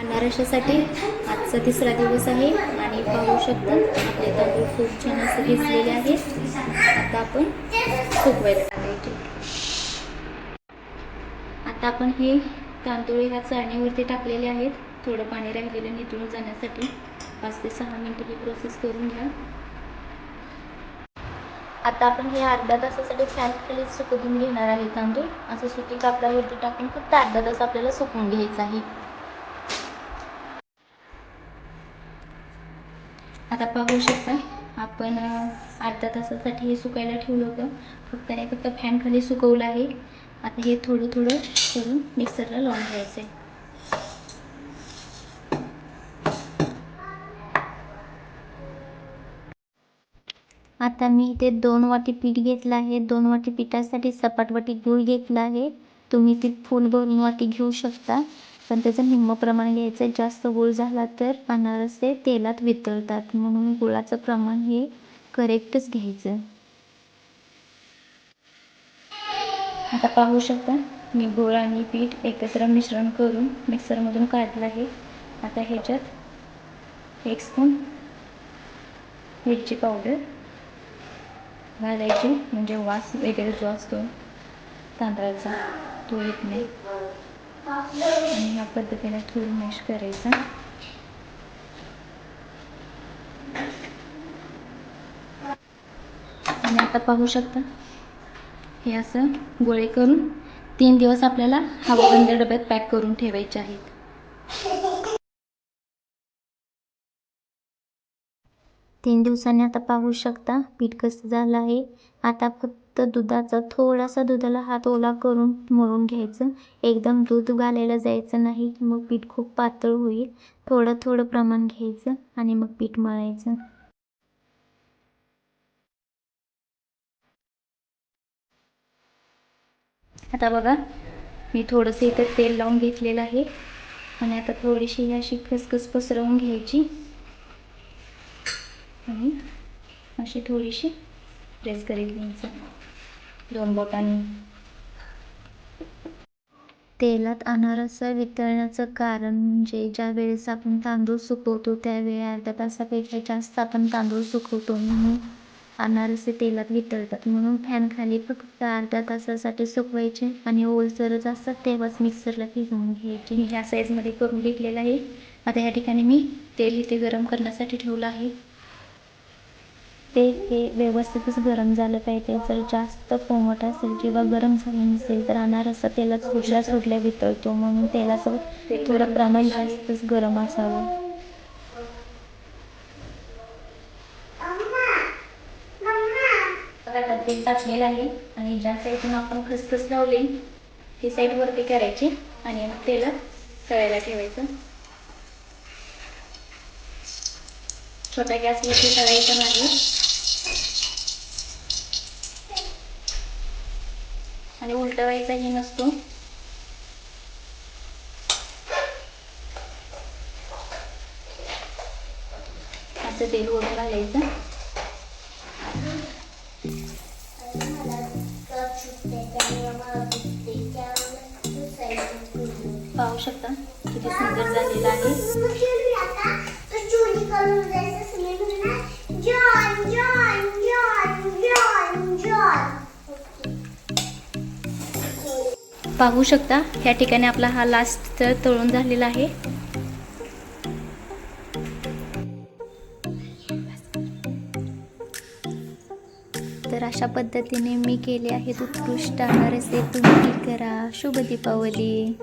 अनारशासाठी आजचा तिसरा दिवस आहे. आणि पाहू शकता. आपले तांदूळ खूप छान असे भिजलेले आहेत. आता आपण सुकवायला टाकायचे. आता आपण हे तांदूळ ह्या चाळणीवरती टाकलेले आहेत. थोडं पाणी राहिलेलं निथळून जाण्यासाठी पाच ते सहा मिनटं ही प्रोसेस करून घ्या. आता आपण हे अर्धा तासासाठी फॅन खाली सुकवून घेणार आहे तांदूळ. असं सुती कापडावरती टाकून फक्त अर्धा तास आपल्याला सुकवून घ्यायचं आहे. आता पाहू शकता आपण अर्धा अर्ध्या तासासाठी हे सुकायला ठेवलं होतं. फक्त हे फक्त फॅन खाली सुकवलं आहे. आता हे थोडं थोडं करून मिक्सरला लावून घ्यायचं आहे आता मी इथे दोन वाटी पीठ घेतलं आहे. दोन वाटी पिठासाठी सपाट वाटी गूळ घेतला आहे. तुम्ही ती फूल भरून वाटी घेऊ शकता. पण त्याचं निम्मं प्रमाण घ्यायचं आहे. जास्त गूळ झाला तर अनारसे तेलात वितळतात. म्हणून गुळाचं प्रमाण हे करेक्टच घ्यायचं. आता पाहू शकता मी गूळ आणि पीठ एकत्र मिश्रण करून मिक्सरमधून काढलं आहे. आता ह्याच्यात एक स्पून मिरची पावडर घालायची. म्हणजे वास वगैरे जो असतो तांदळाचा तो येत नाही. आणि या पद्धतीने थोडं मॅश करायचं. आणि आता पाहू शकता. हे असं गोळे करून तीन दिवस आपल्याला हवाबंद डब्यात पॅक करून ठेवायचे आहेत. तीन दिवसांनी आता पाहू शकता पीठ कसं झालं आहे. आता फक्त तर दुधाचा थोडासा दुधाला हात ओला करून मळून घ्यायचं. एकदम दूध घालायला जायचं नाही मग पीठ खूप पातळ होईल. थोडं थोडं प्रमाण घ्यायचं आणि मग पीठ मळायचं. आता बघा मी थोडंसं इथं तेल लावून घेतलेलं आहे. आणि आता थोडीशी अशी खसखस पसरवून घ्यायची. आणि अशी थोडीशी प्रेस करीत घ्यायचं दोन बोटांनी. तेलात अनारसा वितळण्याचं कारण म्हणजे ज्या वेळेस आपण तांदूळ सुकवतो त्यावेळी अर्ध्या तासापेक्षा जास्त आपण तांदूळ सुकवतो. म्हणून अनारसे तेलात वितळतात. म्हणून फॅन खाली फक्त अर्ध्या तासासाठी सुकवायचे आणि ओलसरच असतात तेव्हाच मिक्सरला भिजवून घ्यायचे. ह्या साईजमध्ये करून घेतलेलं आहे. आता ह्या ठिकाणी मी तेल इथे गरम करण्यासाठी ठेवलं आहे. ते हे व्यवस्थितच गरम झालं पाहिजे. जर जास्त कोमट असेल किंवा गरम झालं नसेल तर अनारसा तेलात सुटल्या सुटल्या वितळतो म्हणून तेलाचं थोडं प्रमाण जास्तच गरम असावं. तेल टाकलेलं आहे आणि ज्या साईडून आपण खसखस लावली ती साईड वरती करायची आणि मग तळायला ठेवायचं. छोट्या गॅसवरती तळायचं नाही. आणि उलटवायचाही नसतो. असं तेल वरून घालायचं पाहू शकता किती सुंदर झालेलं आहे. पाहू शकता. ह्या ठिकाणी आपला हा लास्ट तर तळून झालेला आहे. तर अशा पद्धतीने मी केले आहेत उत्कृष्ट अनारसे तुम्ही करा. शुभ दीपावली.